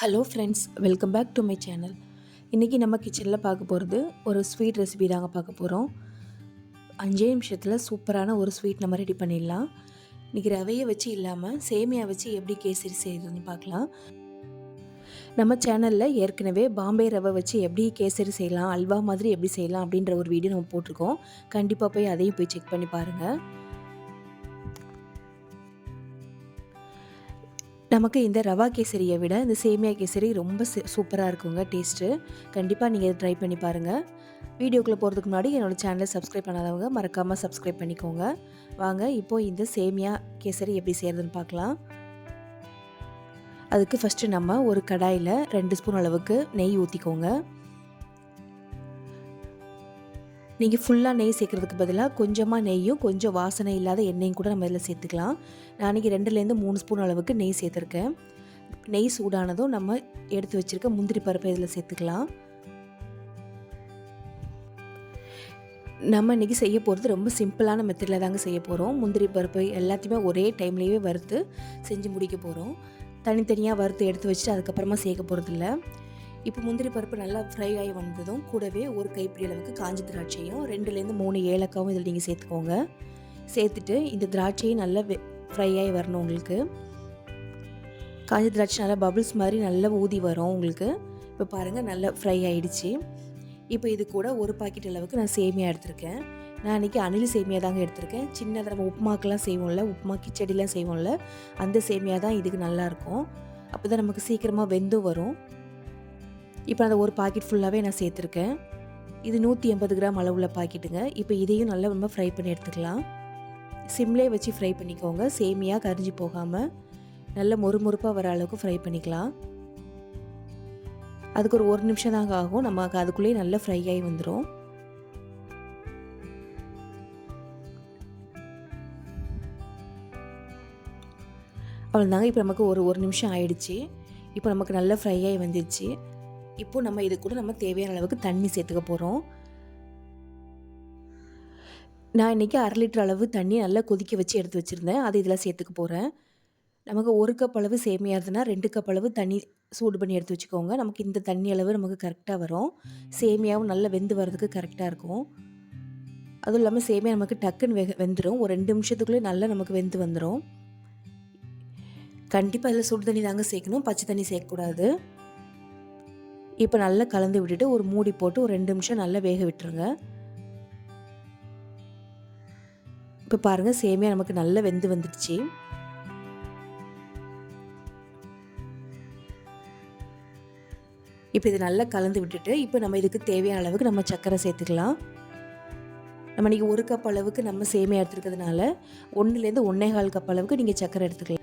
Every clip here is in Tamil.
Hello friends welcome back to my channel இன்றைக்கி நம்ம கிச்சனில் பார்க்க போகிறது ஒரு ஸ்வீட் ரெசிபி தாங்க பார்க்க போகிறோம் அஞ்சே நிமிஷத்தில் சூப்பரான ஒரு ஸ்வீட் நம்ம ரெடி பண்ணிடலாம். இன்றைக்கி ரவையை வச்சு இல்லாமல் சேமியா வச்சு எப்படி கேசரி செய்கிறதுன்னு பார்க்கலாம். நம்ம சேனலில் ஏற்கனவே பாம்பே ரவை வச்சு எப்படி கேசரி செய்யலாம் அல்வா மாதிரி எப்படி செய்யலாம் அப்படின்ற ஒரு வீடியோ நம்ம போட்டிருக்கோம். கண்டிப்பாக போய் அதையும் போய் செக் பண்ணி பாருங்கள் நமக்கு இந்த ரவா கேசரியை விட இந்த சேமியா கேசரி ரொம்ப சூப்பராக இருக்குங்க டேஸ்ட்டு. கண்டிப்பாக நீங்கள் ட்ரை பண்ணி பாருங்கள் வீடியோக்குள்ளே போகிறதுக்கு முன்னாடி என்னோடய சேனலை சப்ஸ்கிரைப் பண்ணாதவங்க மறக்காமல் சப்ஸ்கிரைப் பண்ணிக்கோங்க. வாங்க இப்போது இந்த சேமியா கேசரி எப்படி செய்கிறதுன்னு பார்க்கலாம். அதுக்கு ஃபஸ்ட்டு நம்ம ஒரு கடாயில் ரெண்டு ஸ்பூன் அளவுக்கு நெய் ஊற்றிக்கோங்க நீங்கள் ஃபுல்லாக நெய் சேர்க்குறதுக்கு பதிலாக கொஞ்சமாக நெய்யும் கொஞ்சம் வாசனை இல்லாத எண்ணெயும் கூட நம்ம இதில் சேர்த்துக்கலாம். நான் இன்றைக்கி ரெண்டுலேருந்து மூணு ஸ்பூன் அளவுக்கு நெய் சேர்த்துருக்கேன். நெய் சூடானதும் நம்ம எடுத்து வச்சுருக்க முந்திரி பருப்பை இதில் சேர்த்துக்கலாம். நம்ம இன்றைக்கி செய்ய போகிறது ரொம்ப சிம்பிளான மெத்தடில் தாங்க செய்ய போகிறோம் முந்திரி பருப்பு எல்லாத்தையுமே ஒரே டைம்லேயே வறுத்து செஞ்சு முடிக்க போகிறோம் தனித்தனியாக வறுத்து எடுத்து வச்சுட்டு அதுக்கப்புறமா சேர்க்க போகிறதில்ல இப்போ முந்திரி பருப்பு நல்லா ஃப்ரை ஆகி வந்ததும் கூடவே ஒரு கைப்பிடி அளவுக்கு காஞ்ச திராட்சையும் ரெண்டுலேருந்து மூணு ஏலக்காவும் இதில் நீங்கள் சேர்த்துக்கோங்க. சேர்த்துட்டு இந்த திராட்சையும் நல்லா ஃப்ரை ஆகி வரணும் உங்களுக்கு. காஞ்ச திராட்சை நல்லா பபிள்ஸ் மாதிரி நல்லா ஊதி வரும் உங்களுக்கு. இப்போ பாருங்கள் நல்லா ஃப்ரை ஆகிடுச்சு இப்போ இது கூட ஒரு பாக்கெட் அளவுக்கு நான் சேமியா எடுத்திருக்கேன். நான் அன்றைக்கி அணில் சேமியா தாங்க எடுத்திருக்கேன். சின்னதாக நம்ம உப்புமாக்கெலாம் செய்வோம்ல உப்புமா கிச்சடிலாம் செய்வோம்ல அந்த சேமியா தான் இதுக்கு நல்லாயிருக்கும் அப்போ தான் நமக்கு சீக்கிரமாக வெந்தும் வரும். இப்போ அந்த ஒரு பாக்கெட் ஃபுல்லாகவே நான் சேர்த்துருக்கேன். இது நூற்றி எண்பது கிராம் அளவுள்ள பாக்கெட்டுங்க இப்போ இதையும் நல்லா நம்ம ஃப்ரை பண்ணி எடுத்துக்கலாம். சிம்லே வச்சு ஃப்ரை பண்ணிக்கோங்க. சேமியாக கரிஞ்சு போகாமல் நல்ல மொறுமொறுப்பாக வர அளவுக்கு ஃப்ரை பண்ணிக்கலாம். அதுக்கு ஒரு ஒரு நிமிஷம் தாங்க ஆகும். நமக்கு அதுக்குள்ளேயே நல்லா ஃப்ரை ஆகி வந்துடும் அவ்வளோதாங்க இப்போ நமக்கு ஒரு ஒரு நிமிஷம் ஆயிடுச்சு. இப்போ நமக்கு நல்லா ஃப்ரை ஆகி வந்துடுச்சு இப்போது நம்ம இது கூட நம்ம தேவையான அளவுக்கு தண்ணி சேர்த்துக்க போகிறோம் நான் இன்றைக்கி அரை லிட்டர் அளவு தண்ணி நல்லா கொதிக்க வச்சு எடுத்து வச்சுருந்தேன். அது இதில் சேர்த்துக்க போகிறேன் நமக்கு ஒரு கப் அளவு சேமியாக இருந்ததுன்னா ரெண்டு கப் அளவு தண்ணி சூடு பண்ணி எடுத்து வச்சுக்கோங்க. நமக்கு இந்த தண்ணி அளவு நமக்கு கரெக்டாக வரும். சேமியாவும் நல்லா வெந்து வர்றதுக்கு கரெக்டாக இருக்கும். அதுவும் இல்லாமல் சேமியா நமக்கு டக்குன்னு வெ வெந்துடும் ஒரு ரெண்டு நிமிஷத்துக்குள்ளே நல்லா நமக்கு வெந்து வந்துடும் கண்டிப்பாக அதில் சுடு தண்ணி தாங்க சேர்க்கணும். பச்சை தண்ணி சேர்க்கக்கூடாது. இப்போ நல்லா கலந்து விட்டுட்டு ஒரு மூடி போட்டு ஒரு ரெண்டு நிமிஷம் நல்லா வேக விட்டுருங்க. இப்போ பாருங்கள் சேமியா நமக்கு நல்லா வெந்து வந்துடுச்சு. இப்போ இது நல்லா கலந்து விட்டுட்டு இப்போ நம்ம இதுக்கு தேவையான அளவுக்கு நம்ம சர்க்கரை சேர்த்துக்கலாம். நம்ம இன்றைக்கி ஒரு கப் அளவுக்கு நம்ம சேமியா எடுத்துருக்கிறதுனால ஒன்றுலேருந்து ஒன்றே கால் கப் அளவுக்கு நீங்கள் சர்க்கரை எடுத்துக்கலாம்.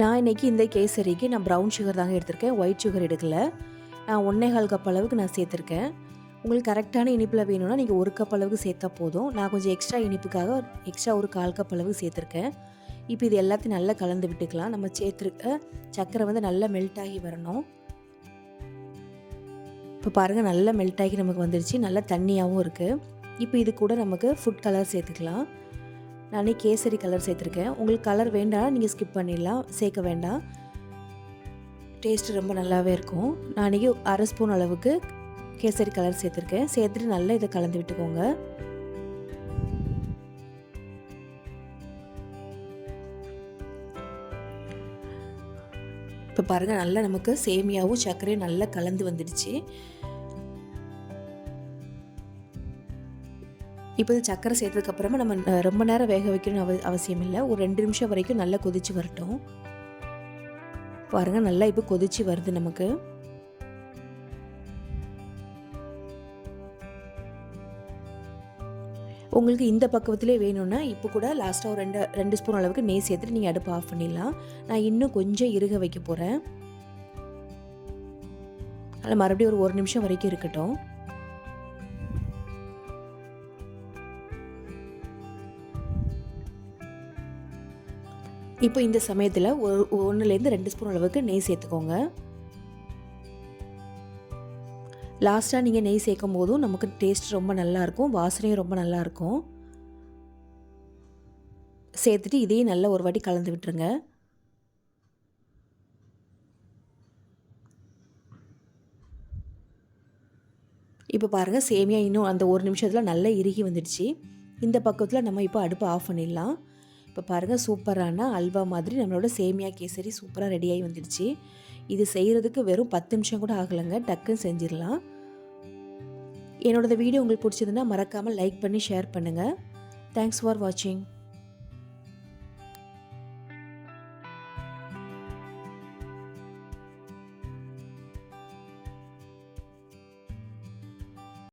நான் இன்றைக்கி இந்த கேசரிக்கு நான் ப்ரௌன் சுகர் தாங்க எடுத்திருக்கேன். ஒயிட் சுகர் எடுக்கல. நான் ஒன்றே கால் கப் அளவுக்கு நான் சேர்த்துருக்கேன். உங்களுக்கு கரெக்டான இனிப்பில் வேணும்னா நீங்கள் ஒரு கப் அளவுக்கு சேர்த்தா போதும். நான் கொஞ்சம் எக்ஸ்ட்ரா இனிப்புக்காக எக்ஸ்ட்ரா ஒரு கால் கப் அளவுக்கு சேர்த்துருக்கேன். இப்போ இது எல்லாத்தையும் நல்லா கலந்து விட்டுக்கலாம். நம்ம சேர்த்துருக்க சர்க்கரை வந்து நல்லா மெல்ட் ஆகி வரணும். இப்போ பாருங்கள் நல்லா மெல்ட் ஆகி நமக்கு வந்துருச்சு. நல்லா தண்ணியாகவும் இருக்குது இப்போ இது கூட நமக்கு ஃபுட் கலர் சேர்த்துக்கலாம். நானே கேசரி கலர் சேர்த்துருக்கேன். உங்களுக்கு கலர் வேண்டாம் நீங்கள் ஸ்கிப் பண்ணிடலாம் சேர்க்க வேண்டாம். டேஸ்ட்டு ரொம்ப நல்லாவே இருக்கும். நான் அன்றைக்கி அரை ஸ்பூன் அளவுக்கு கேசரி கலர் சேர்த்துருக்கேன். சேர்த்துட்டு நல்லா இதை கலந்து விட்டுக்கோங்க. இப்போ பாருங்கள் நல்லா நமக்கு சேமியாவும் சர்க்கரையும் நல்லா கலந்து வந்துடுச்சு. இப்போ சக்கரை சேர்த்ததுக்கப்புறமா நம்ம ரொம்ப நேரம் வேக வைக்கணும்னு அவ அவசியம் இல்லை. ஒரு ரெண்டு நிமிஷம் வரைக்கும் நல்லா கொதிச்சு வரட்டும். பாருங்கள் நல்லா இப்போ கொதிச்சு வருது நமக்கு. உங்களுக்கு இந்த பக்குவத்திலே வேணும்னா இப்போ கூட லாஸ்ட்டாக ஒரு ரெண்டு ரெண்டு ஸ்பூன் அளவுக்கு நெய் சேர்த்துட்டு நீங்கள் அடுப்பு ஆஃப் பண்ணிடலாம். நான் இன்னும் கொஞ்சம் இறுக வைக்க போகிறேன் அதில் மறுபடியும் ஒரு ஒரு நிமிஷம் வரைக்கும் இருக்கட்டும். இப்போ இந்த சமயத்தில் ஒரு ஒன்றுலேருந்து ரெண்டு ஸ்பூன் அளவுக்கு நெய் சேர்த்துக்கோங்க. லாஸ்ட்டாக நீங்கள் நெய் சேர்க்கும் போதும் நமக்கு டேஸ்ட் ரொம்ப நல்லாயிருக்கும் வாசனையும் ரொம்ப நல்லாயிருக்கும் சேர்த்துட்டு இதையும் நல்லா ஒரு வாட்டி கலந்து விட்டுருங்க. இப்போ பாருங்கள் சேமியா இன்னும் அந்த ஒரு நிமிஷத்தில் நல்லா இறுகி வந்துடுச்சு. இந்த பக்கத்தில் நம்ம இப்போ அடுப்பை ஆஃப் பண்ணிடலாம். இப்போ பாருங்கள் சூப்பரான அல்வா மாதிரி நம்மளோட சேமியா கேசரி சூப்பராக ரெடியாகி வந்துடுச்சு. இது செய்கிறதுக்கு வெறும் பத்து நிமிஷம் கூட ஆகலைங்க டக்குன்னு செஞ்சிடலாம். என்னோடய வீடியோ உங்களுக்கு பிடிச்சதுன்னா மறக்காமல் லைக் பண்ணி ஷேர் பண்ணுங்கள் தேங்க்ஸ் ஃபார் வாட்சிங்